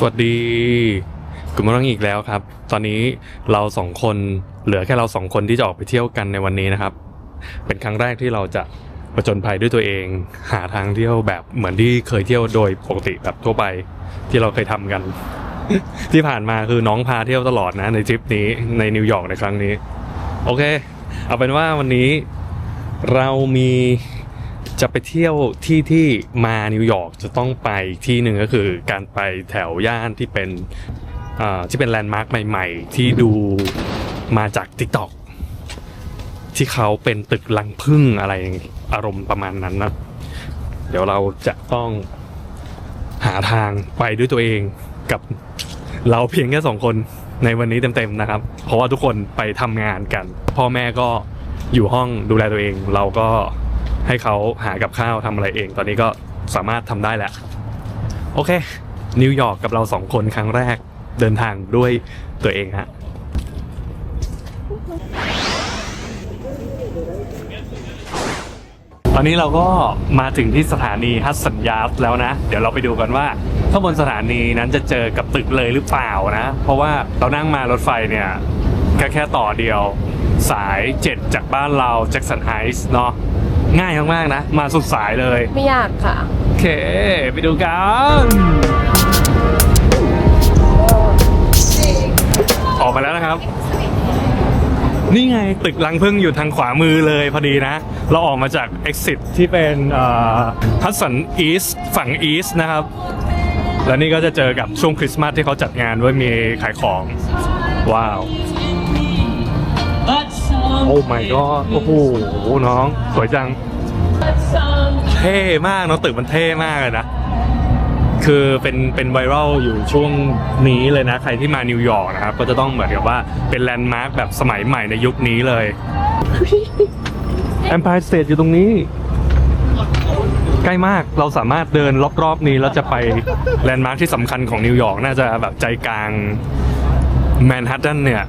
สวัสดีกุมรังอีกแล้วครับ ตอนนี้เราสองคนเหลือแค่เราสองคนที่จะออกไปเที่ยวกันในวันนี้นะครับ เป็นครั้งแรกที่เราจะประจนภัยด้วยตัวเอง หาทางเที่ยวแบบเหมือนที่เคยเที่ยวโดยปกติแบบทั่วไปที่เราเคยทำกัน ที่ผ่านมาคือน้องพาเที่ยวตลอดนะในทริปนี้ในนิวยอร์กในครั้งนี้ โอเค เอาเป็นว่าวันนี้เรามี จะไปเที่ยวที่ที่มานิวยอร์กจะต้องไปที่หนึ่งก็คือการไปแถวย่านที่เป็นอ่าที่เป็นแลนด์มาร์คใหม่ๆ ที่ดูมาจาก TikTok ที่เขาเป็นตึกลังพึ่งอะไรอารมณ์ประมาณนั้นนะเดี๋ยวเราจะต้องหาทางไปด้วยตัวเองกับเราเพียงแค่สองคนในวันนี้เต็มๆนะครับ เพราะว่าทุกคนไปทำงานกัน พ่อแม่ก็อยู่ห้องดูแลตัวเอง เราก็ ให้เขาหากับข้าวทำอะไรเอง ตอนนี้ก็สามารถทำได้แล้ว โอเค นิวยอร์กกับเราสองคนครั้งแรกเดินทางด้วยตัวเองฮะ ตอนนี้เราก็มาถึงที่สถานีฮัสสัญญาสแล้วนะ เดี๋ยวเราไปดูกันว่าข้างบนสถานีนั้นจะเจอกับตึกเลยหรือเปล่านะ เพราะว่าเรานั่งมารถไฟเนี่ยแค่แค่ต่อเดียว สาย 7 จากบ้านเราแจ็คสันไฮส์เนาะ ง่ายมากๆนะ มาสุดสายเลย ไม่ยากค่ะ โอเค ไปดูกันออกมาแล้วนะครับ นี่ไงตึกลังพึ่งอยู่ทางขวามือเลยพอดีนะ เราออกมาจาก exit ที่เป็นฮัสสันอีสฝั่งอีสนะครับ แล้วนี่ก็จะเจอกับช่วงคริสต์มาสที่เขาจัดงานด้วยมีขายของ ว้าว โอ้ my god โอ้โห น้อง สวยจังเท่มากเนาะตึกมันเท่มากเลยนะ คือเป็นเป็นไวรัลอยู่ช่วงนี้เลยนะ ใครที่มานิวยอร์กนะครับ ก็จะต้องเหมือนกับว่าเป็นแลนด์มาร์คแบบสมัยใหม่ในยุคนี้เลย Empire State อยู่ตรงนี้ ใกล้มากเราสามารถเดินรอบๆนี้แล้วจะไปแลนด์มาร์คที่สำคัญของนิวยอร์กน่าจะแบบใจกลางแมนฮัตตันเนี่ย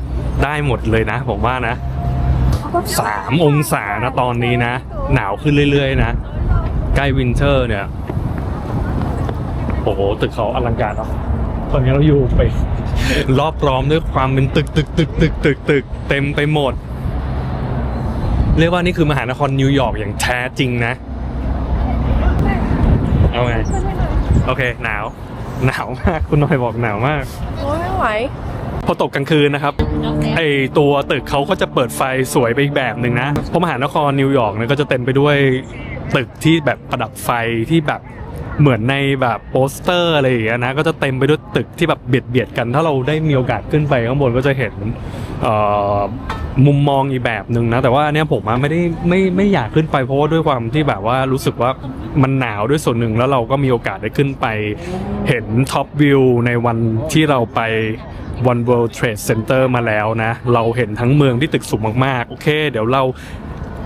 ได้หมดเลยนะ ผมว่านะสามองศานะตอนนี้นะ หนาวขึ้นเรื่อยๆนะ ใกล้วินเทอร์เนี่ย โอ้โห ตึกเขาอลังการเนาะตอนนี้เราอยู่ไป รอบล้อมด้วยความเป็นตึกตึกตึกตึกตึกตึกเต็มไปหมด เรียกว่านี่คือมหานครนิวยอร์กอย่างแท้จริงนะ เอาไง โอเค หนาว หนาวมาก คุณหน่อยบอกหนาวมาก โอ้ยไม่ไหว พอตกกลางคืนนะครับ ไอตัวตึกเขาก็จะเปิดไฟสวยไปอีกแบบหนึ่งนะ เพราะมหานครนิวยอร์กเนี่ยก็จะเต็มไปด้วย ตึกที่แบบประดับไฟที่แบบเหมือนในแบบโปสเตอร์อะไรอย่างเงี้ยนะก็จะเต็มไปด้วยตึกที่แบบเบียดเบียดกัน ถ้าเราได้มีโอกาสขึ้นไปข้างบนก็จะเห็นมุมมองอีกแบบหนึ่งนะ แต่ว่าเนี้ยผมไม่ได้ไม่ไม่อยากขึ้นไปเพราะว่าด้วยความที่แบบว่ารู้สึกว่ามันหนาวด้วยส่วนหนึ่งแล้วเราก็มีโอกาสได้ขึ้นไป เห็นท็อปวิวในวันที่เราไป One World Trade Center มาแล้วนะ เราเห็นทั้งเมืองที่ตึกสูงมากๆ โอเค เดี๋ยวเรา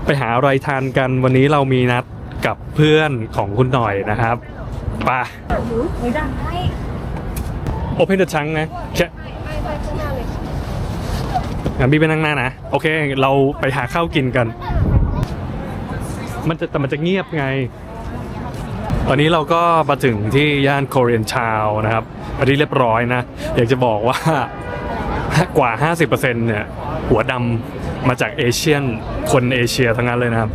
ไปหาอะไรทานกันวันนี้เรามีนัดกับเพื่อนของคุณหน่อยนะครับไป่ะไม่ได้โอเพนเดอะชังนะแค่ไม่ไปข้างหน้าเลยงั้นพี่ไปนั่งหน้านะ โอเค เราไปหาข้าวกินกัน มันจะแต่มันจะเงียบไง ตอนนี้เราก็มาถึงที่ย่านโคเรียนชาวนะครับอันนี้เรียบร้อยนะ อยากจะบอกว่ากว่า 50%เนี่ย หัวดำมาจากเอเชียน คนเอเชียทั้งนั้นเลยนะครับ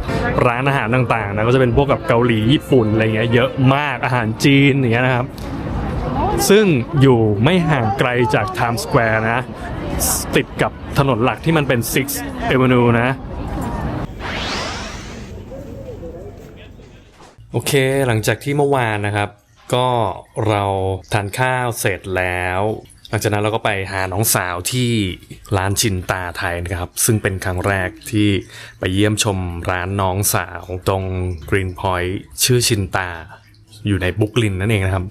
ร้านอาหารต่างๆนะก็จะเป็นพวกกับเกาหลีญี่ปุ่นอะไรเงี้ยเยอะมากอาหารจีนอย่างเงี้ยนะครับ ซึ่งอยู่ไม่ห่างไกลจาก Times Square นะ ติดกับถนนหลักที่มันเป็น Sixth Avenue นะโอเค หลังจากที่เมื่อวานนะครับ ก็เราทานข้าวเสร็จแล้ว หลังจากนั้นเราก็ไปหาน้องสาวที่ร้านชินตาไทยนะครับ ซึ่งเป็นครั้งแรกที่ไปเยี่ยมชมร้านน้องสาวตรง Green Point ชื่อชินตา อยู่ในบุกลินนั่นเองนะครับ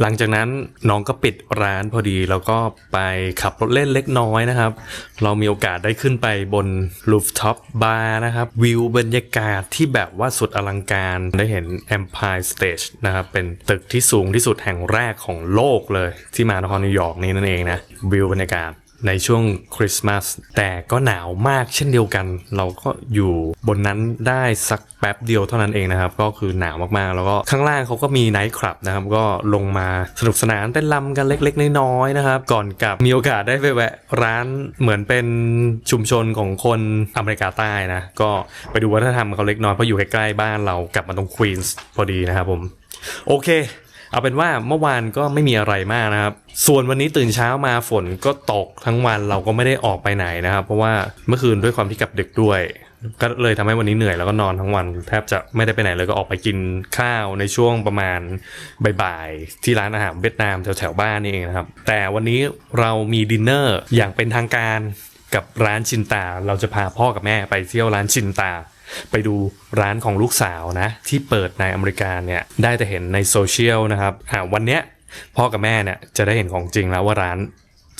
หลังจากนั้นน้องก็ปิดร้านพอดีแล้วก็ไปขับรถเล่นเล็กน้อยนะครับ เรามีโอกาสได้ขึ้นไปบนลูฟท็อปบาร์นะครับ วิวบรรยากาศที่แบบว่าสุดอลังการได้เห็น Empire State นะครับ เป็นตึกที่สูงที่สุดแห่งแรกของโลกเลย ที่มานครนิวยอร์กนี้นั่นเองนะ วิวบรรยากาศ ในช่วงคริสต์มาสแต่ก็หนาวมากเช่นเดียวกัน เราก็อยู่บนนั้นได้สักแป๊บเดียวเท่านั้นเองนะครับ ก็คือหนาวมากๆ แล้วก็ข้างล่างเขาก็มีไนท์คลับนะครับ ก็ลงมาสนุกสนานเต้นรำกันเล็กๆ น้อยๆนะครับ ก่อนกลับมีโอกาสได้ไปแวะร้านเหมือนเป็นชุมชนของคนอเมริกาใต้นะ ก็ไปดูวัฒนธรรมเขาเล็กน้อยเพราะอยู่ใกล้ๆบ้านเรากลับมาตรงควีนส์พอดีนะครับผมโอเค เอาเป็นว่าเมื่อวานก็ไม่มีอะไรมากนะครับ ส่วนวันนี้ตื่นเช้ามาฝนก็ตกทั้งวันเราก็ไม่ได้ออกไปไหนนะครับ เพราะว่าเมื่อคืนด้วยความที่กลับดึกด้วย ก็เลยทำให้วันนี้เหนื่อยแล้วก็นอนทั้งวัน แทบจะไม่ได้ไปไหนเลยก็ออกไปกินข้าวในช่วงประมาณบ่ายๆที่ร้านอาหารเวียดนามแถวๆบ้านนี่เองนะครับ แต่วันนี้เรามีดินเนอร์อย่างเป็นทางการกับร้านชินตา เราจะพาพ่อกับแม่ไปเที่ยวร้านชินตา ไปดูร้านของลูกสาวนะ ที่เปิดในอเมริกาเนี่ย ได้แต่เห็นในโซเชียลนะครับอ่าวันเนี้ยพ่อกับแม่เนี่ยจะได้เห็นของจริงแล้วว่าร้าน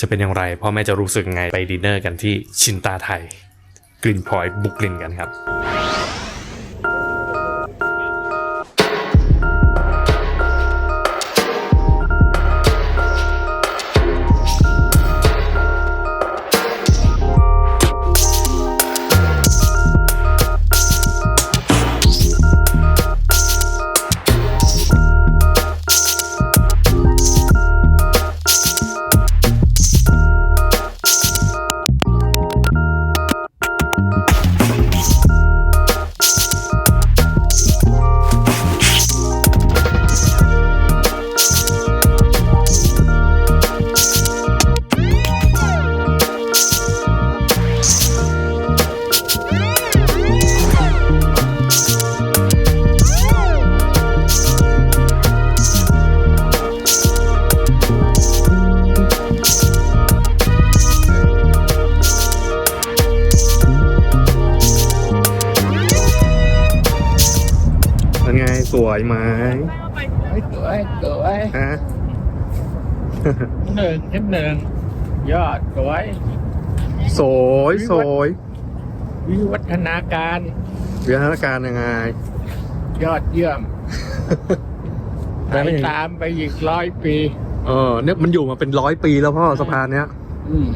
จะเป็นอย่างไร พ่อแม่จะรู้สึกไงไปดินเนอร์กันที่ชินตาไทยกลินพลอยบุกลินกันครับ Peace. วยไหมสวยสวยฮะหนึ่งชั้นหนึ่งยอดสวยสวยสวยวิวัฒนาการวิทยาการยังไง ยอดเยี่ยมแล้ไปวเป็นยังไงตามไปอีกร้อยปี เออเนี่ยมันอยู่มาเป็นร้อยปีแล้วพ่อสะพานเนี้ยอืม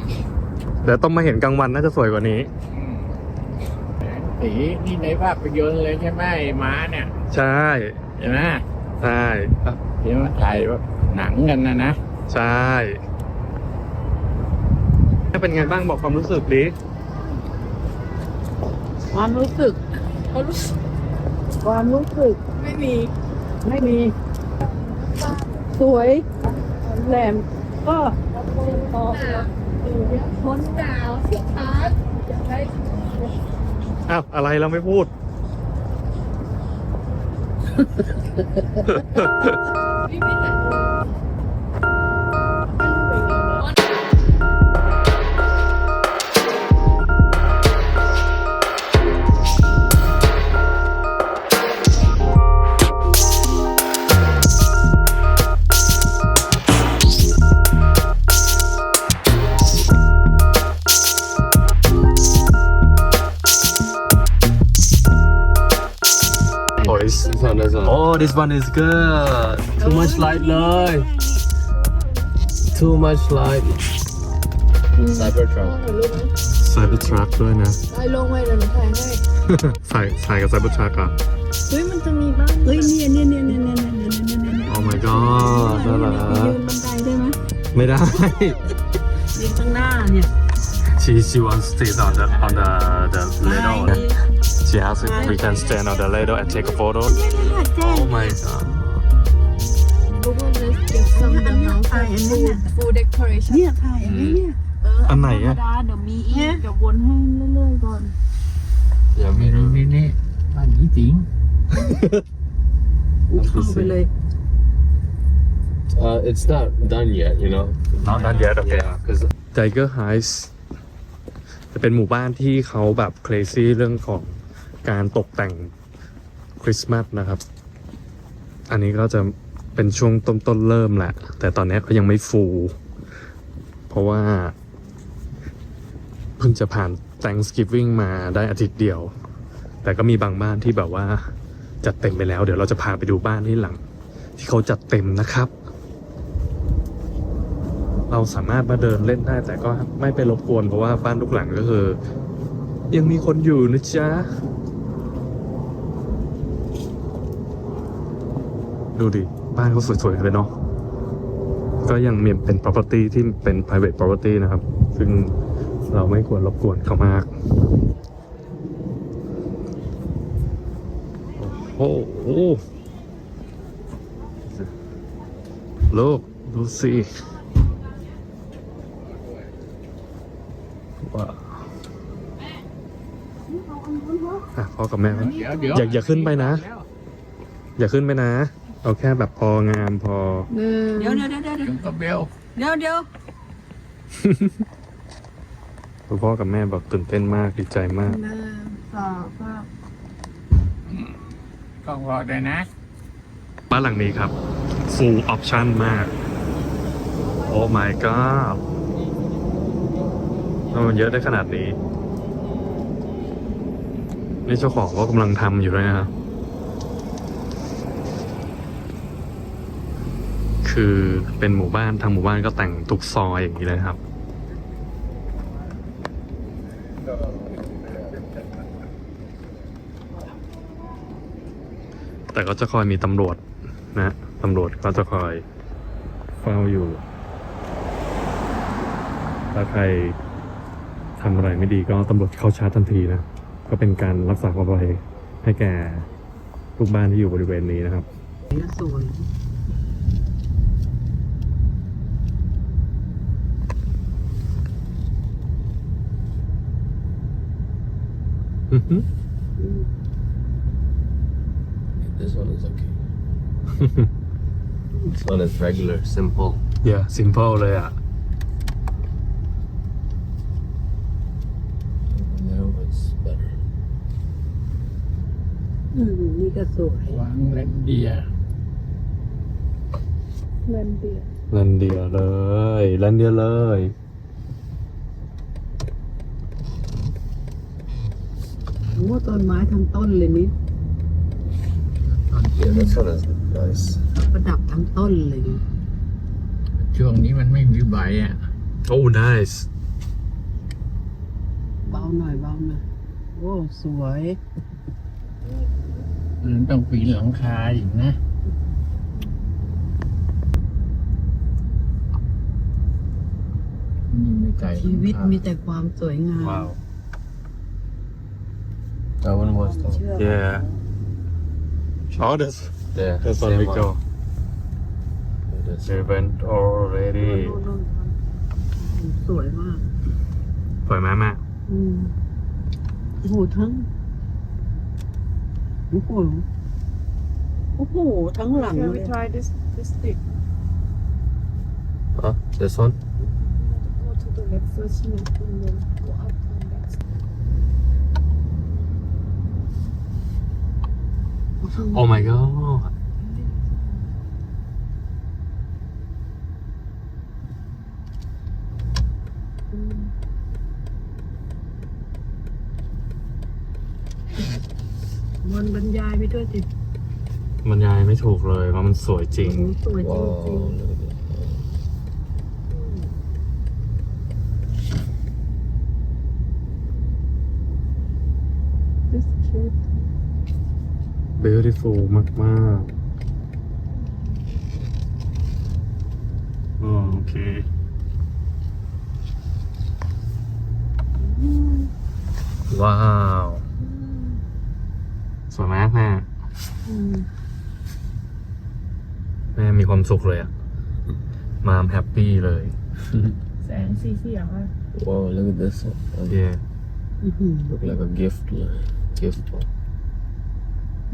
เดี๋ยวต้องมาเห็นกลางวันน่าจะสวยกว่านี้อืม สีนี่ในภาพยนตร์เลยใช่ไหมไอ้ม้าเนี่ยใช่ใช่ไหมใช่เดี๋ยวมาถ่ายหนังกันนะนะใช่เป็นไงบ้างบอกความรู้สึกดิความรู้สึกความรู้สึกความรู้สึกไม่มี ไม่มี สวยแหลมก็พ้นดาวเสียทาน อ้าวอะไรเราไม่พูด พี่ไม่เห็น Oh, this one is good. Too much light เลย Too much light Cybertruck Cybertruck ด้วยนะ ได้ลงไว้เดี๋ยวหนูถ่ายให้ ใส่ใส่กับ Cybertruck อ่ะ เฮ้ย มันจะมีบ้านเฮ้ยเนี่ยเนี่ยเนี่ยเนี่ยเนี่ยเนี่ยเนี่ยเนี่ยเนี่ย Oh my god น่ารั ยื ก นบันไดได้ไหม ไม่ได้ ยืนข้างหน้าเนี่ย she she wants to sit on the on the the ladle she asked if we can stand on the ladle and take a photo เนี่ยเนี่ยแจ้ง Oh my god Google this get some อันนี้ถ่ายอันนี้น่ะ full decoration เนี่ยถ่ายอันนี้เนี่ยอันไหนธรรมอะดาเดี๋ยวมีอีกเดี๋ยววนให้เรื่อยๆก่อน เดี๋ยวมีนี่นี่นี่บ้านนี้จริงเข้าไปเลย Uh, it's not done yet, you know. Not done yet, okay. Yeah, because Tiger Heights จะเป็นหมู่บ้านที่เขาแบบ crazy เรื่องของ การตกแต่งคริสต์มาสนะครับ อันนี้ก็จะเป็นช่วงต้นๆเริ่มแหละ แต่ตอนนี้ก็ยังไม่ฟู เพราะว่าเพิ่งจะผ่าน Thanksgiving มาได้อาทิตย์เดียว แต่ก็มีบางบ้านที่แบบว่าจัดเต็มไปแล้ว เดี๋ยวเราจะพาไปดูบ้านที่หลัง ที่เขาจัดเต็มนะครับ เราสามารถมาเดินเล่นได้แต่ก็ไม่ไปรบกวนเพราะว่าบ้านทุกหลังก็คือ ยังมีคนอยู่นะจ๊ะ ดูดิ บ้านเขาสวยๆเลยเนาะก็ยังมีเป็น property ที่เป็น private property นะครับ ซึ่งเราไม่ควรรบกวนเขามาก โอ้โหลูกดูสิว้าพ่อกับแม่ครับเดียวเดี๋ยวอย่าอย่าขึ้นไปนะ อย่าขึ้นไปนะ เอาแค่แบบพองามพอ หนึ่งเดี๋ยวเดี๋ยวเดี๋ยวเดี๋ยวถึงก็เบลเดี๋ยวเดี๋ยวคุณพ่อกับแม่แบบตื่นเต้นมากดีใจมาก หนึ่งสองสามกล้องรอได้นะบ้านหลังนี้ครับ full option มาก โอ้ my god ทำไมมันเยอะได้ขนาดนี้ นี่เจ้าของก็กำลังทำอยู่ด้วยนะครับ คือเป็นหมู่บ้านทางหมู่บ้านก็แต่งทุกซอยอย่างนี้เลยครับ แต่ก็จะคอยมีตำรวจนะตำรวจก็จะคอยเฝ้าอยู่ ถ้าใครทำอะไรไม่ดีก็ตำรวจเข้าชาร์จทันทีนะ ก็เป็นการรักษาความปลอดภัยให้แก่ลูกบ้านที่อยู่บริเวณนี้นะครับนี่ยสวย อือฮึ This one is okay. this one is regular, simple. yeah simple เลยอ่ะ That was better. อืมนี่ก็สวยว างเลนเดียร์ เลนเดียร์ แลนเดียเลยแลนเดียเลย อ้ต้นไม้ทั้งต้นเลยนี่ Yeah, this one is nice. ประดับทั้งต้นเลยนี่ช่วงนี้มันไม่มีใบอะโอ้ nice เบาหน่อยเบาหน่อยโอ้สวย มันต้องปีนหลังคาอีกนะ นี่ไม่ใจชีวิตมีแต่ความสวยงามว้าว That one was though. เชื่อ yeah oh that's Yeah. that's one same we go one. This we went already สวยมาก สวยไหมแม่ อืมโอ้โหทั้งโอ้โหโอ้โหทั้งหลัง Can เล we ย try this this stick Huh? This one? go to the left first and then go up Oh my god มันบรรยายไปด้วยสิบรรยายไม่ถูกเลยว่ามันสวยจริงโอ้โหสวยจริง Wow, look at that. this beautiful มากมากอ๋อโอเค ว้าว สวยไหมแม่อืมแม่มีความสุขเลยอะมามแฮปปี้เลย แสงสีเสียงอะ Wow, look at this one. That เย่อื้อหือ Look like a gift. like, Gift one.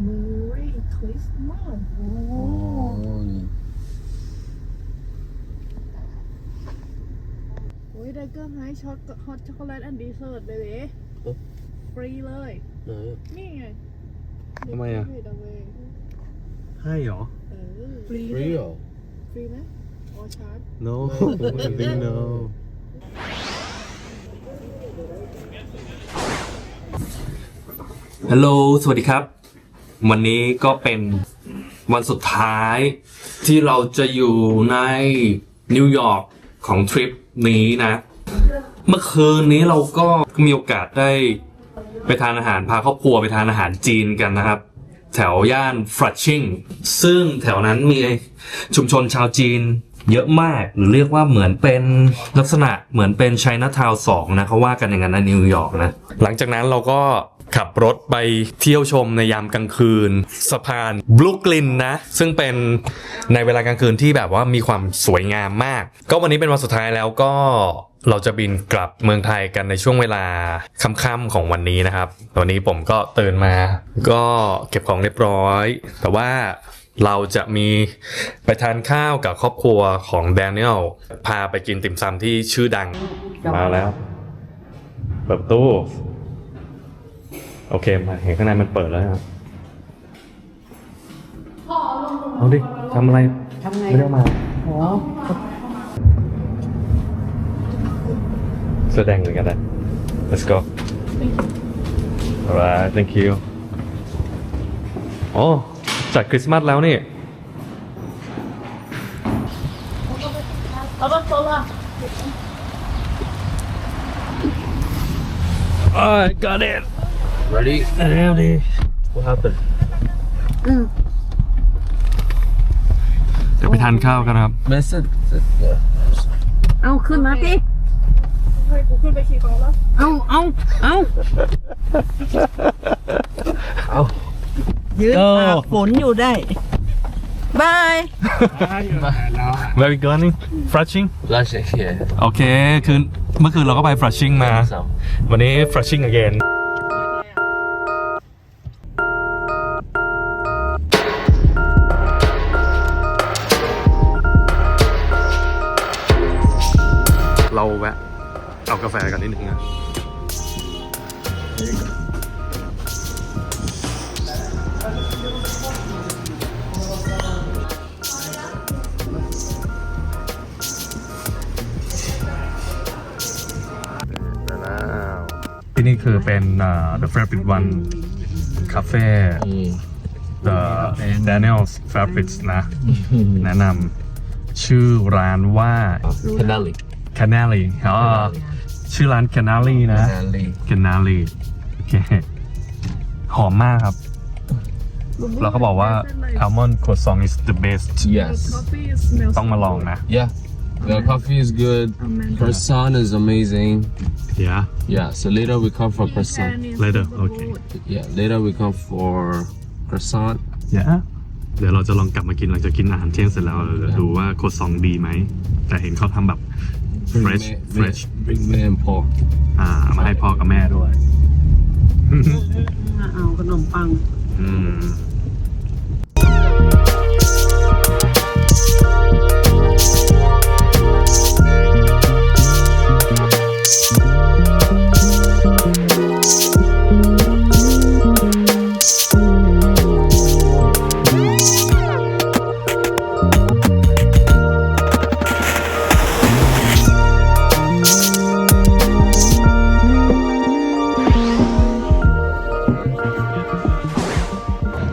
Merry Christmas โอ้ Oh. โอ้ยไดเกอร์ให้ช็อกฮอตช็อกโกแลตอันดีเซิร์ตเลยเว้ยฟรีเลย No, นี่ไงทำไมอะเฮ้ยเดาเว้ยให้เหรอเออฟรี real. ฟรีไหมออชาร์จ no I think no ฮัลโหล สวัสดีครับ วันนี้ก็เป็นวันสุดท้ายที่เราจะอยู่ในนิวยอร์กของทริปนี้นะ เมื่อคืนนี้เราก็มีโอกาสได้ไปทานอาหารพาครอบครัวไปทานอาหารจีนกันนะครับ แถวย่านฟรัชชิงซึ่งแถวนั้นมีชุมชนชาวจีนเยอะมากหรือเรียกว่าเหมือนเป็นลักษณะเหมือนเป็นไชน่าทาวน์สองนะเขาว่ากันอย่างนั้นในนิวยอร์กนะ หลังจากนั้นเราก็ ขับรถไปเที่ยวชมในยามกลางคืน สะพานบลุกลินนะ ซึ่งเป็นในเวลากลางคืนที่แบบว่ามีความสวยงามมาก ก็วันนี้เป็นวันสุดท้ายแล้วก็เราจะบินกลับเมืองไทยกันในช่วงเวลาค่ำๆของวันนี้นะครับวันนี้ผมก็ตื่นมา ก็เก็บของเรียบร้อย แต่ว่าเราจะมีไปทานข้าวกับครอบครัวของแดเนียลพาไปกินติ่มซำที่ชื่อดังมาแล้วเปิดตู้ โอเคมาเห็นข้างในมันเปิดแล้วครับเอาดิทำอะไรทำไงไม่ได้เอามาอ๋อแสดงเหมือนกันนะ let's go alright thank you โอ้จัดคริสต์มาสแล้วนี่ I got it Ready? แล้วดิ What happened? เดี๋ยวไปทานข้าวกันครับ Man, sit, sit. Yeah. เอาขึ้นมาสิเอาเอาเอาเอา ยืนตากฝนอยู่ได้บาย Where we going Flushing Last yeah. โอเค คืนเมื่อคืนเราก็ไป Flushing มา Some. วันนี้ Flushing again คือเป็น uh, The Favorite One Cafe Mm. The Daniel's Favorites นะ แนะนำชื่อร้านว่า Canali. Canali อ๋อชื่อร้าน Canali นะ Canali. Canali โอเค หอมมากครับเราก็บอกว่า Almond Croissant is the best Yes. ต้องมาลองนะ Yeah. The coffee is good. Croissant is amazing. yeah Yeah. So later we come for croissant. later okay Yeah. Later we come for croissant. yeah เดี๋ยวเราจะลองกลับมากินหลังจากกินอาหารเที่ยงเสร็จแล้วเราจะดูว่าโคซองดีไหม แต่เห็นเขาทำแบบ Bring fresh me- me- fresh Bring me and Paul. อ่าเอามาให้พ่อกับแม่ด้วย เอาขนมปัง อืม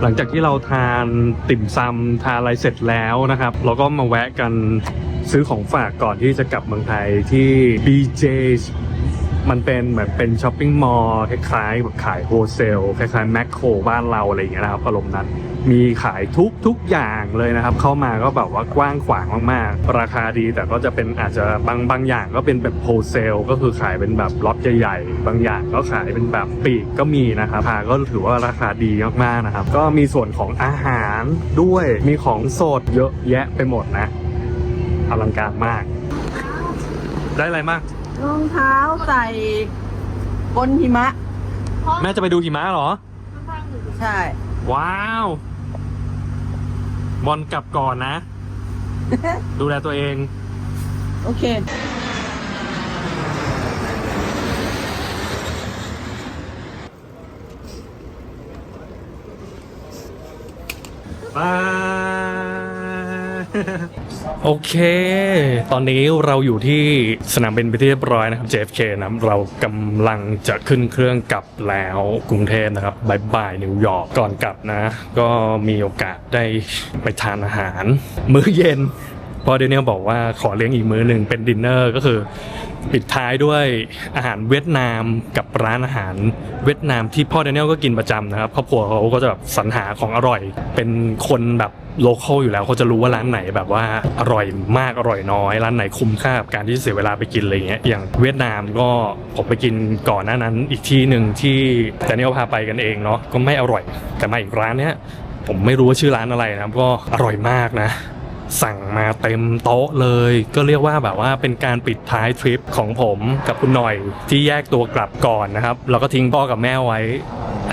หลังจากที่เราทานติ่มซำทานอะไรเสร็จแล้วนะครับ เราก็มาแวะกันซื้อของฝากก่อนที่จะกลับเมืองไทยที่ BJ มันเป็นเหมือนเป็นช้อปปิ้งมอลล์คล้ายๆแบบขายโฮเซลคล้ายๆแมคโครบ้านเราอะไรอย่างเงี้ยนะครับอารมณ์นั้น มีขายทุกทุกอย่างเลยนะครับ เข้ามาก็แบบว่ากว้างขวางมากๆ ราคาดีแต่ก็จะเป็นอาจจะบางบางอย่างก็เป็นแบบโฮเซลก็คือขายเป็นแบบล็อตใหญ่ๆ บางอย่างก็ขายเป็นแบบปีกก็มีนะครับราคาก็ถือว่าราคาดีมากๆนะครับ ก็มีส่วนของอาหารด้วยมีของสดเยอะแยะไปหมดนะอลังการมาก ได้อะไรมาก รองเท้าใส่บนหิมะ แม่จะไปดูหิมะเหรอ ใช่ ว้าว บอลกลับก่อนนะ ดูแลตัวเอง โอเค บาย โอเค ตอนนี้เราอยู่ที่สนามบินไปที่เรียบร้อยนะครับ JFK นะเรากำลังจะขึ้นเครื่องกลับแล้วกรุงเทพนะครับบายบายนิวยอร์กก่อนกลับนะ ก็มีโอกาสได้ไปทานอาหาร มื้อเย็นเพราะเดนิเอลบอกว่าขอเลี้ยงอีกมื้อหนึ่งเป็นดินเนอร์ก็คือ ปิดท้ายด้วยอาหารเวียดนามกับร้านอาหารเวียดนามที่พ่อเดนิเอลก็กินประจำนะครับครอบครัวเขาก็จะแบบสรรหาของอร่อย เป็นคนแบบโลเคอลอยู่แล้วเขาจะรู้ว่าร้านไหนแบบว่าอร่อยมากอร่อยน้อย ร้านไหนคุ้มค่ากับการที่เสียเวลาไปกินอะไรเงี้ยอย่างเวียดนามก็ผมไปกินก่อนหน้านั้นอีกที่หนึ่งที่เดนเอลพาไปกันเองเนาะก็ไม่อร่อยแต่มาอีกร้านเนี้ยผมไม่รู้ว่าชื่อร้านอะไรนะก็อร่อยมากนะ สั่งมาเต็มโต๊ะเลย ก็เรียกว่าแบบว่าเป็นการปิดท้ายทริปของผมกับคุณหน่อยที่แยกตัวกลับก่อนนะครับเราก็ทิ้งพ่อกับแม่ไว้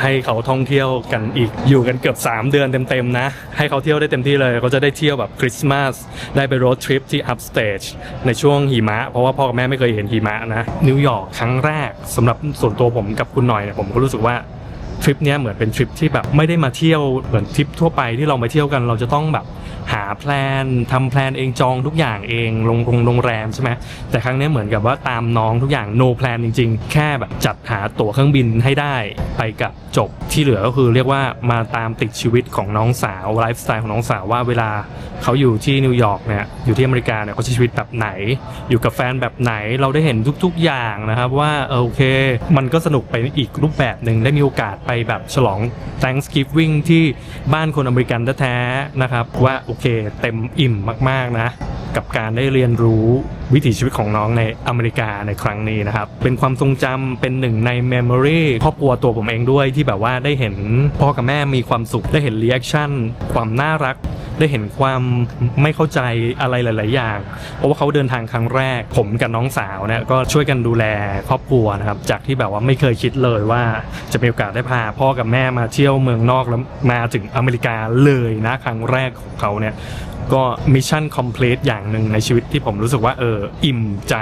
ให้เขาท่องเที่ยวกันอีกอยู่กันเกือบ 3 เดือนเต็มๆนะ ให้เขาเที่ยวได้เต็มที่เลยเขาจะได้เที่ยวแบบคริสต์มาสได้ไปโรดทริปที่อัพสเตจในช่วงหิมะ เพราะว่าพ่อกับแม่ไม่เคยเห็นหิมะนะนิวยอร์กครั้งแรกสำหรับส่วนตัวผมกับคุณหน่อยเนี่ยผมก็รู้สึกว่า ทริปเนี้ยเหมือนเป็นทริปที่แบบไม่ได้มาเที่ยวเหมือนทริปทั่วไปที่เรามาเที่ยวกันเราจะต้องแบบหาแพลนทำแพลนเองจองทุกอย่างเองลงโรงโรงแรมใช่ไหมแต่ครั้งนี้เหมือนกับว่าตามน้องทุกอย่าง no plan จริง ๆ แค่แบบจัดหาตั๋วเครื่องบินให้ได้ไปกับจบที่เหลือก็คือเรียกว่ามาตามติดชีวิตของน้องสาวไลฟ์สไตล์ของน้องสาวว่าเวลาเขาอยู่ที่นิวยอร์กเนี่ยอยู่ที่อเมริกาเนี่ยเขาใช้ชีวิตแบบไหน อยู่กับแฟนแบบไหนเราได้เห็นทุกๆอย่างนะครับว่าเออโอเค มันก็สนุกไปอีกรูปแบบหนึ่งได้มีโอกาสไปแบบฉลอง Thanksgiving ที่บ้านคนอเมริกันแท้ๆนะครับ ว่าโอเคเต็มอิ่มมากๆนะ กับการได้เรียนรู้วิถีชีวิตของน้องในอเมริกาในครั้งนี้นะครับ เป็นความทรงจำเป็นหนึ่งในเมมโมรีครอบครัวตัวผมเองด้วยที่แบบว่าได้เห็นพ่อกับแม่มีความสุขได้เห็นรีแอคชั่นความน่ารักได้เห็นความไม่เข้าใจอะไรหลาย ๆ อย่าง เพราะว่าเขาเดินทางครั้งแรก ผมกับน้องสาวเนี่ยก็ช่วยกันดูแลครอบครัวนะครับ จากที่แบบว่าไม่เคยคิดเลยว่าจะมีโอกาสได้พาพ่อกับแม่มาเที่ยวเมืองนอกแล้วมาถึงอเมริกาเลยนะครั้งแรกของเขาเนี่ย ก็มิชชั่นคอมพลีทอย่างหนึ่งในชีวิตที่ผมรู้สึกว่าเอออิ่มใจ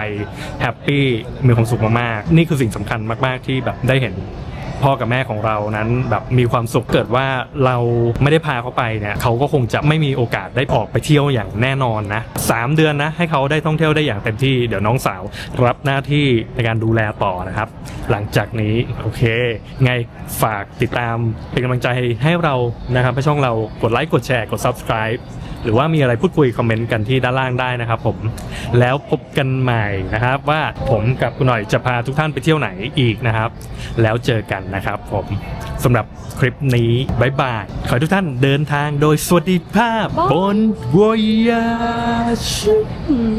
แฮปปี้มีความสุขมากๆนี่คือสิ่งสำคัญมาก ๆ ที่แบบได้เห็น พ่อกับแม่ของเรานั้นแบบมีความสุขเกิดว่าเราไม่ได้พาเขาไปเนี่ยเขาก็คงจะไม่มีโอกาสได้ออกไปเที่ยวอย่างแน่นอนนะสามเดือนนะให้เขาได้ท่องเที่ยวได้อย่างเต็มที่เดี๋ยวน้องสาวรับหน้าที่ในการดูแลต่อนะครับ หลังจากนี้โอเค ไงฝากติดตามเป็นกำลังใจให้เรานะครับให้ช่องเรากดไลค์กดแชร์กด subscribe หรือว่ามีอะไรพูดคุยคอมเมนต์กันที่ด้านล่างได้นะครับผมแล้วพบกันใหม่นะครับ ว่าผมกับคุณหน่อยจะพาทุกท่านไปเที่ยวไหนอีกนะครับ แล้วเจอกันนะครับผมสำหรับคลิปนี้บายบาย ขอให้ทุกท่านเดินทางโดยสวัสดิภาพบน Voyage อืม